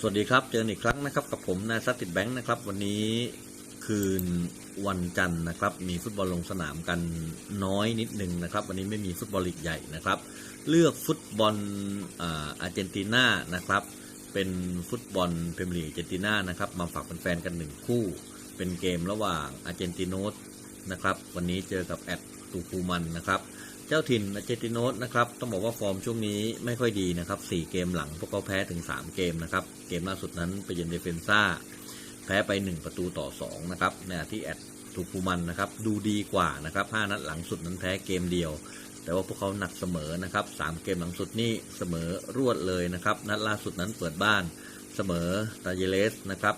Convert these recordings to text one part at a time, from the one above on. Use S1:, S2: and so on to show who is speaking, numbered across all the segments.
S1: สวัสดีครับ เจอกันอีกครั้งนะครับกับผมนายซัตติดแบงค์นะครับ วันนี้คืนวันจันทร์นะครับ มีฟุตบอลลงสนามกันน้อยนิดนึงนะครับ วันนี้ไม่มีฟุตบอลลีกใหญ่นะครับ เลือกฟุตบอลอาอาร์เจนตินานะครับ เป็นฟุตบอลพรีเมียร์ลีกอาร์เจนตินานะครับมาฝากแฟนๆกันหนึ่งคู่ เป็นเกมระหว่างอาร์เจนติโนสนะครับ วันนี้เจอกับแอดตูคูมันนะครับ เจ้าถิ่นอาเจติโนสนะครับต้องบอกว่าฟอร์มช่วงนี้ไม่ค่อยดีนะครับ4เกมหลังพวกเขาแพ้ถึง 3 เกมนะครับเกมล่าสุดนั้นไปเยือนเดฟเฟนซ่าแพ้ไป 1 ประตูต่อ 2 นะครับในขณะที่แอดทูคูมันนะครับดูดีกว่านะครับ5นัดหลังสุดนั้นแพ้เกมเดียว แต่ว่าพวกเขาหนักเสมอนะครับ3เกมหลังสุดนี่เสมอรวดเลยนะครับนัดล่าสุดนั้นเปิดบ้านเสมอตาเยเลสนะครับ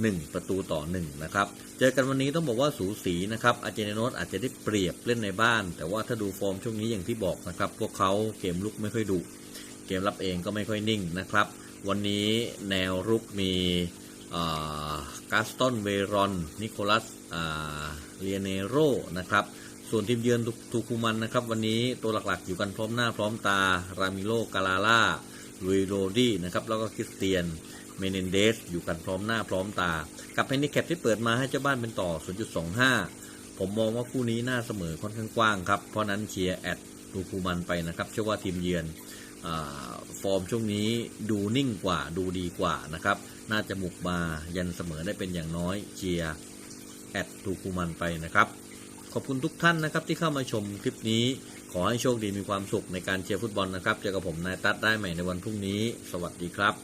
S1: 1 ประตูต่อ 1 นะครับ เจอกันวันนี้ต้องบอกว่าสูสีนะครับ อาร์เนติโนสอาจจะได้เปรียบเล่นในบ้าน แต่ว่าถ้าดูฟอร์มช่วงนี้อย่างที่บอกนะครับ พวกเขาเกมลุกไม่ค่อยดุ เกมรับเองก็ไม่ค่อยนิ่งนะครับ วันนี้แนวรุกมีกาสตันเวรอน นิโคลัสเลียเนโรนะครับส่วนทีมเยือนทูคูมันนะครับวันนี้ตัวหลักๆอยู่กันพร้อมหน้าพร้อมตา รามิโลกาลาล่าลุยโรดี้นะครับแล้วก็คริสเตียน เมเนนเดสอยู่กันพร้อมหน้าพร้อมตา กับแฮนดิแคปที่เปิดมาให้เจ้าบ้านเป็นต่อ 0.25 ผมมองว่าคู่นี้น่าเสมอค่อนข้างกว้างครับ เพราะนั้นเชียร์แอดดูคูมันไปนะครับ เชื่อว่าทีมเยือนอฟอร์มช่วงนี้ดูนิ่งกว่าดูดีกว่านะครับ น่าจะบุกมายันเสมอได้เป็นอย่างน้อยเชียร์แอดดูคูมันไปนะครับ ขอบคุณทุกท่านนะครับที่เข้ามาชมคลิปนี้ ขอให้โชคดีมีความสุขในการเชียร์ฟุตบอลนะครับ เจอกับผมนายตัดได้ใหม่ในวันพรุ่งนี้ สวัสดีครับ